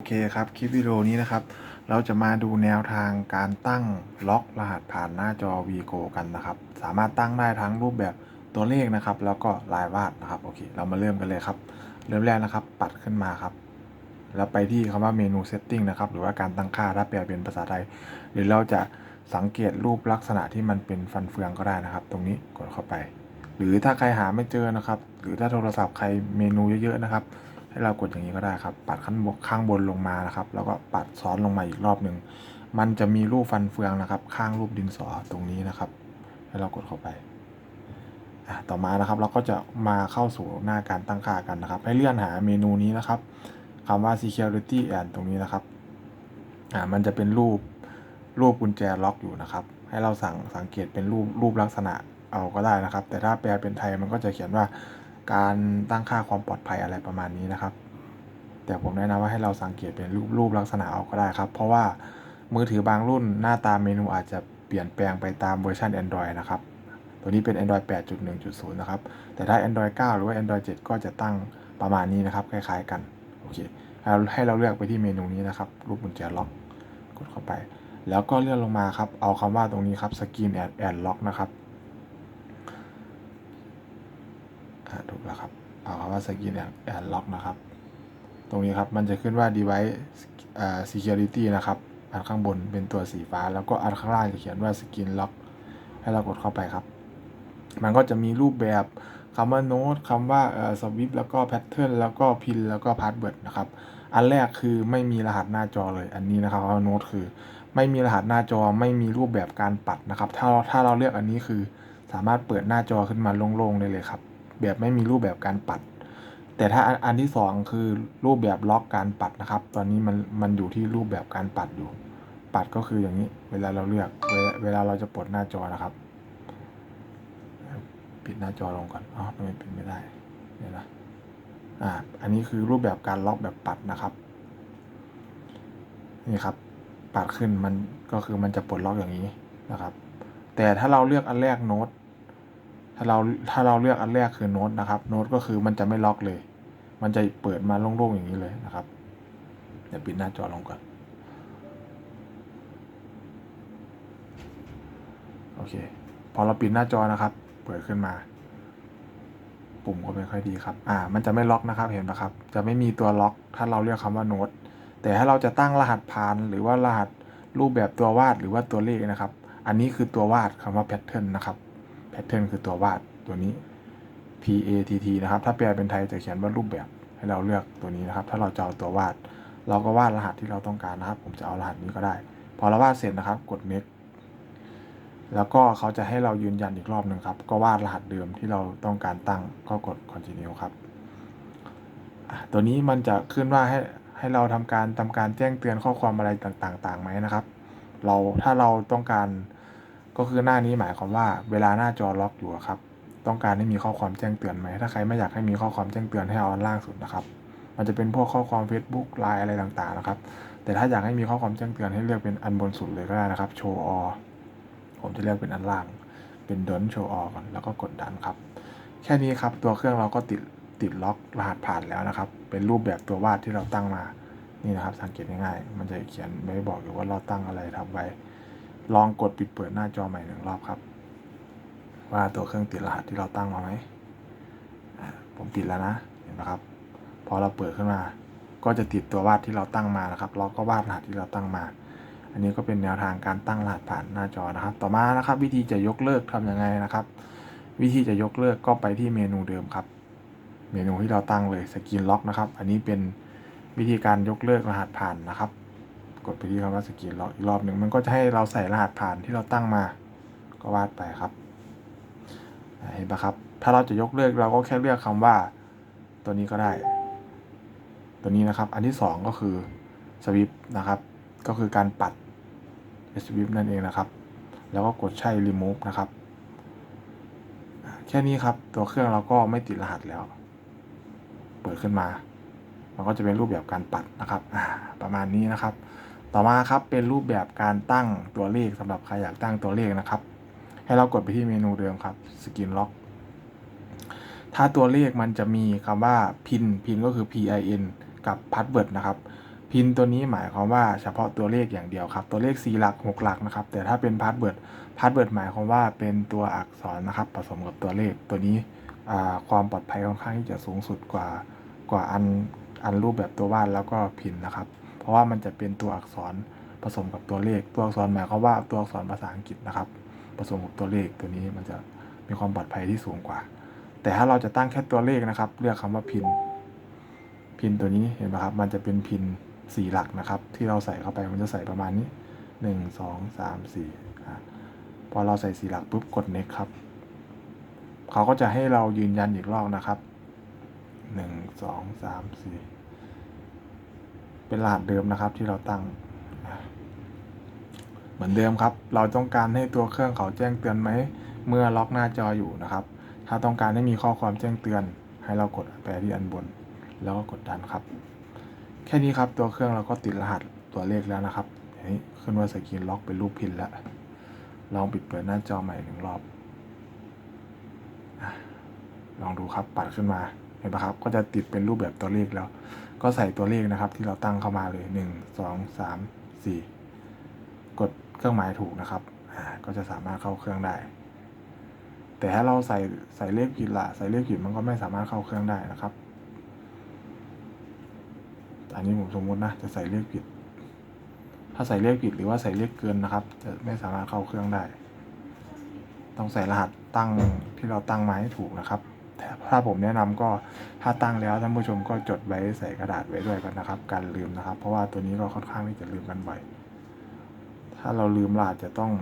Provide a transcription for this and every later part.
โอเคครับ คลิปวิดีโอนี้นะครับ เราจะมาดูแนวทางการตั้งล็อกรหัสผ่านหน้าจอ Vigo กันนะครับ สามารถตั้งได้ทั้งรูปแบบตัวเลขนะครับ แล้วก็ลายวาดนะครับ โอเค เรามาเริ่มกันเลยครับ เริ่มแรกนะครับ ปัดขึ้นมาครับ แล้วไปที่คำว่าเมนู setting นะครับ หรือว่าการตั้งค่าถ้าแปลเป็นภาษาไทย หรือเราจะสังเกตรูปลักษณะที่มันเป็นฟันเฟืองก็ได้นะครับ ตรงนี้กดเข้าไป หรือถ้าใครหาไม่เจอนะครับ หรือถ้าโทรศัพท์ใครเมนูเยอะๆนะครับ ให้เรากดอย่างนี้ก็ได้ครับ ปัดข้างบนข้างบนลงมานะครับ แล้วก็ปัดซ้อนลงมาอีกรอบหนึ่ง มันจะมีรูปฟันเฟืองนะครับ ข้างรูปดินสอตรงนี้นะครับ ให้เรากดเข้าไปต่อมานะครับเราก็จะมาเข้าสู่หน้าการตั้งค่ากันนะครับ ให้เลื่อนหาเมนูนี้นะครับคำว่า security and ตรงนี้นะครับอ่ามันจะเป็นรูปรูปกุญแจล็อกอยู่นะครับ ให้เราสั่งสังเกตเป็นรูปรูปลักษณะเอาก็ได้นะครับ แต่ถ้าแปลเป็นไทยมันก็จะเขียนว่า การตั้งค่าความปลอดภัยอะไรประมาณนี้นะครับ แต่ผมแนะนำว่าให้เราสังเกตเป็นรูปรูปลักษณะเอาก็ได้ครับ เพราะว่ามือถือบางรุ่นหน้าตาเมนูอาจจะเปลี่ยนแปลงไปตามเวอร์ชัน Android นะครับ ตัวนี้เป็น Android 8.1.0 นะครับ แต่ถ้า Android 9 หรือว่า Android 7 ก็จะตั้งประมาณนี้นะครับ คล้ายๆกันโอเคให้เราเลือกไปที่เมนูนี้นะครับรูปกุญแจล็อกกดเข้าไป แล้วก็เลื่อนลงมาครับ เอาคำว่าตรงนี้ครับ Screen and and Lock นะครับ อ่าถูกแล้วครับาคำว่า Screen and and Lock นะครับ ตรงนี้ครับมันจะขึ้นว่า device อ่า security นะครับอันข้างบนเป็นตัวสีฟ้า แล้วก็อันข้างล่างจะเขียนว่า Screen Lock ให้เรากดเข้าไปครับ มันก็จะมีรูปแบบคำว่า Note คำว่าเอ่อ Swift แล้วก็ Pattern แล้วก็ Pin แล้วก็ Password นะครับ อันแรกคือไม่มีรหัสหน้าจอเลย อันนี้นะครับคำว่า Note คือ ไม่มีรหัสหน้าจอไม่มีรูปแบบการปัดนะครับ ถ้าถ้าเราเลือกอันนี้คือ สามารถเปิดหน้าจอขึ้นมาโล่งๆได้เลยครับ แบบไม่มีรูปแบบการปัด แต่ถ้าอันที่สองคือรูปแบบล็อกการปัดนะครับ ตอนนี้มันมันอยู่ที่รูปแบบการปัดอยู่ ปัดก็คืออย่างนี้ เวลาเราเลือกเวลาเวลาเราจะปลดหน้าจอนะครับ ปิดหน้าจอลงก่อนอ๋อทำไมปิดไม่ได้เดี๋ยนะอ่าอันนี้คือรูปแบบการล็อกแบบปัดนะครับ นี่ครับ ปัดขึ้นมันก็คือมันจะปลดล็อกอย่างนี้นะครับ แต่ถ้าเราเลือกอันแรกโน้ตถ้าเราถ้าเราเลือกอันแรกคือโน้ตนะครับ โน้ตก็คือมันจะไม่ล็อกเลย มันจะเปิดมาโล่งๆอย่างนี้เลยนะครับ เดี๋ยวปิดหน้าจอลงก่อนโอเค พอเราปิดหน้าจอนะครับ เปิดขึ้นมา ปุ่มก็ไม่ค่อยดีครับ อ่า มันจะไม่ล็อกนะครับ เห็นไหมครับ จะไม่มีตัวล็อก ถ้าเราเรียกคำว่าโน้ต แต่ถ้าเราจะตั้งรหัสผ่าน หรือว่ารหัสรูปแบบตัววาดหรือว่าตัวเลขนะครับ อันนี้คือตัววาดคำว่า pattern นนะครับ pattern คือตัววาดตัวนี้ P A T T นะครับ ถ้าแปลเป็นไทยจะเขียนว่ารูปแบบให้เราเลือกตัวนี้นะครับ ถ้าเราจะเอาตัววาด เราก็วาดรหัสที่เราต้องการนะครับ ผมจะเอารหัสนี้ก็ได้ พอเราวาดเสร็จนะครับ กด next แล้วก็เขาจะให้เรายืนยันอีกรอบหนึ่งครับ ก็วาดรหัสเดิมที่เราต้องการตั้ง ก็กด continue ครับ ตัวนี้มันจะขึ้นว่าให้ให้เราทำการทำการแจ้งเตือนข้อความอะไรต่างๆไหมนะครับ เราถ้าเราต้องการก็คือหน้านี้หมายความว่าเวลาหน้าจอล็อกอยู่ครับ ต้องการให้มีข้อความแจ้งเตือนไหมถ้าใครไม่อยากให้มีข้อความแจ้งเตือนให้เอาอันล่างสุดนะครับ มันจะเป็นพวกข้อความ Facebook ไลน์อะไรต่างๆนะครับ แต่ถ้าอยากให้มีข้อความแจ้งเตือนให้เลือกเป็นอันบนสุดเลยก็ได้นะครับ show all ผมจะเลือกเป็นอันล่าง เป็น don't show all ก่อนแล้วก็กดดันครับ แค่นี้ครับตัวเครื่องเราก็ติดติดล็อกรหัสผ่านแล้วนะครับ เป็นรูปแบบตัววาดที่เราตั้งมานี่นะครับ สังเกตง่ายๆมันจะเขียนไว้บอกอยู่ว่าเราตั้งอะไรทำไว้ ลองกดปิดเปิดหน้าจอใหม่หนึ่งรอบครับ ว่าตัวเครื่องติดรหัสที่เราตั้งมาไหมผมติดแล้วนะเห็นไหมครับ พอเราเปิดขึ้นมา ก็จะติดตัววาดที่เราตั้งมานะครับ เราก็วาดรหัสที่เราตั้งมา อันนี้ก็เป็นแนวทางการตั้งรหัสผ่านหน้าจอนะครับ ต่อมานะครับ วิธีจะยกเลิกทำยังไงนะครับ วิธีจะยกเลิกก็ไปที่เมนูเดิมครับ เมนูที่เราตั้งเลยสกรีนล็อกนะครับ อันนี้เป็นวิธีการยกเลิกรหัสผ่านนะครับกดไปที่คำว่าสกรีนล็อกอีกรอบหนึ่งมันก็จะให้เราใส่รหัสผ่านที่เราตั้งมาก็วาดไปครับ เห็นปะครับ ถ้าเราจะยกเลิกเราก็แค่เลือกคำว่า ตัวนี้ก็ได้ ตัวนี้นะครับ อันที่สองก็คือสวิปนะครับ ก็คือการปัด swift นั่นเองนะครับ แล้วก็กดใช่ remove นะครับ แค่นี้ครับ ตัวเครื่องเราก็ไม่ติดรหัสแล้ว เปิดขึ้นมา มันก็จะเป็นรูปแบบการปัดนะครับ ประมาณนี้นะครับ ต่อมาครับเป็นรูปแบบการตั้งตัวเลขสำหรับใครอยากตั้งตัวเลขนะครับ ให้เรากดไปที่เมนูเดิมครับ Skin Lock ถ้าตัวเลขมันจะมีคำว่า PIN PIN ก็คือ PIN กับ Password นะครับพินตัวนี้หมายความว่าเฉพาะตัวเลขอย่างเดียวครับ ตัวเลข 4 หลัก 6 หลักนะครับ แต่ถ้าเป็นพาสเวิร์ดพาสเวิร์ดหมายความว่าเป็นตัวอักษรนะครับ ผสมกับตัวเลขตัวนี้ความปลอดภัยค่อนข้างที่จะสูงสุดกว่ากว่าอันอันรูปแบบตัววาดแล้วก็พินนะครับ เพราะว่ามันจะเป็นตัวอักษรผสมกับตัวเลข ตัวอักษรหมายความว่าตัวอักษรภาษาอังกฤษนะครับ ผสมกับตัวเลขตัวนี้มันจะมีความปลอดภัยที่สูงกว่า แต่ถ้าเราจะตั้งแค่ตัวเลขนะครับ เลือกคำว่าพิน พินตัวนี้เห็นไหมครับ มันจะเป็นพินสี่หลักนะครับ ที่เราใส่เข้าไปมันจะใส่ประมาณนี้หนึ่งสองสามสี่พอเราใส่สี่หลักปุ๊บกด next ครับเขาก็จะให้เรายืนยันอีกรอบนะครับหนึ่งสองสามสี่เป็นรหัสเดิมนะครับที่เราตั้ง เหมือนเดิมครับ เราต้องการให้ตัวเครื่องเขาแจ้งเตือนไหม เมื่อล็อกหน้าจออยู่นะครับ ถ้าต้องการให้มีข้อความแจ้งเตือน ให้เรากดไปที่อันบน แล้วก็กดดันครับ แค่นี้ครับตัวเครื่องเราก็ติดรหัสตัวเลขแล้วนะครับเฮ้ขึ้นว่าสกรีนล็อกเป็นรูปพินแล้ว ลองปิดเปิดหน้าจอใหม่หนึ่งรอบลองดูครับปัดขึ้นมาเห็นปะครับ ก็จะติดเป็นรูปแบบตัวเลขแล้ว ก็ใส่ตัวเลขนะครับ ที่เราตั้งเข้ามาเลยหนึ่งสองสามสี่ เครื่องหมายถูกนะครับอ่าก็จะสามารถเข้าเครื่องได้ แต่ถ้าเราใส่ใส่เลขผิดละใส่เลขผิดมันก็ไม่สามารถเข้าเครื่องได้นะครับ อันนี้ผมสมมตินะจะใส่เลขผิด ถ้าใส่เลขผิดหรือว่าใส่เลขเกินนะครับ จะไม่สามารถเข้าเครื่องได้ ต้องใส่รหัสตั้งที่เราตั้งมาให้ถูกนะครับถ้าผมแนะนำก็ถ้าตั้งแล้วท่านผู้ชมก็จดไว้ใส่กระดาษไว้ด้วยกันนะครับ การลืมนะครับ เพราะว่าตัวนี้ก็ค่อนข้างที่จะลืมกันบ่อย ถ้าเราลืมรหัสจะต้อง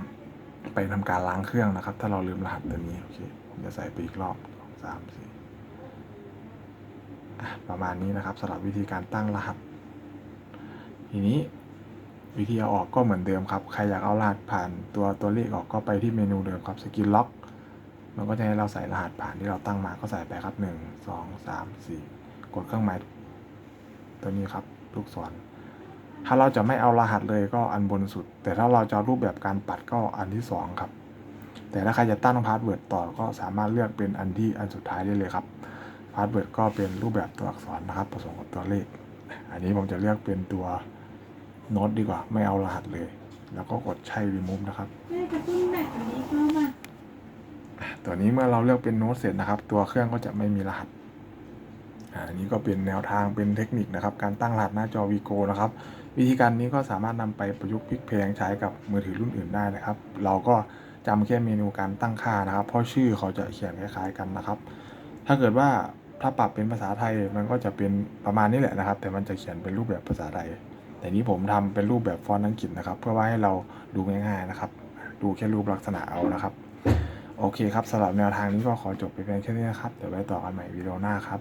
ไปทำการล้างเครื่องนะครับ ถ้าเราลืมรหัสตัวนี้โอเคผมจะใส่ไปอีกรอบสามสี่ประมาณนี้นะครับสำหรับวิธีการตั้งรหัส ทีนี้วิธีเอาออกก็เหมือนเดิมครับ ใครอยากเอารหัสผ่านตัวตัวเลขออกก็ไปที่เมนูเดิมครับสกินล็อก มันก็จะให้เราใส่รหัสผ่านที่เราตั้งมาก็ใส่ไปครับหนึ่งสองสามสี่กดเครื่องหมายตัวนี้ครับลูกศร ถ้าเราจะไม่เอารหัสเลยก็อันบนสุด แต่ถ้าเราจะเอารูปแบบการปัดก็อันที่สองครับ แต่ถ้าใครจะตั้งพาสเวิร์ดต่อก็สามารถเลือกเป็นอันที่อันสุดท้ายได้เลยครับพาสเวิร์ดก็เป็นรูปแบบตัวอักษรนะครับ ผสมกับตัวเลข อันนี้ผมจะเลือกเป็นตัวโน้ตดีกว่า ไม่เอารหัสเลย แล้วก็กดใช้ remove นะครับแม่กระตุ้นแบตอันนี้เข้ามาตัวนี้เมื่อเราเลือกเป็นโน้ตเสร็จนะครับ ตัวเครื่องก็จะไม่มีรหัส อันนี้ก็เป็นแนวทางเป็นเทคนิคนะครับ การตั้งรหัสหน้าจอ Vigo นะครับ วิธีการนี้ก็สามารถนำไปประยุกต์พลิกเพลงใช้กับมือถือรุ่นอื่นได้นะครับ เราก็จำแค่เมนูการตั้งค่านะครับ เพราะชื่อเขาจะเขียนคล้ายๆกันนะครับ ถ้าเกิดว่าถ้าปรับเป็นภาษาไทยมันก็จะเป็นประมาณนี้แหละนะครับ แต่มันจะเขียนเป็นรูปแบบภาษาไทยแต่นี้ผมทำเป็นรูปแบบฟอนต์อังกฤษนะครับ เพื่อว่าให้เราดูง่ายๆนะครับ ดูแค่รูปลักษณะเอานะครับ โอเคครับสำหรับแนวทางนี้ก็ขอจบไปเพียงแค่นี้นะครับ เดี๋ยวไว้ต่อกันใหม่วิดีโอหน้าครับ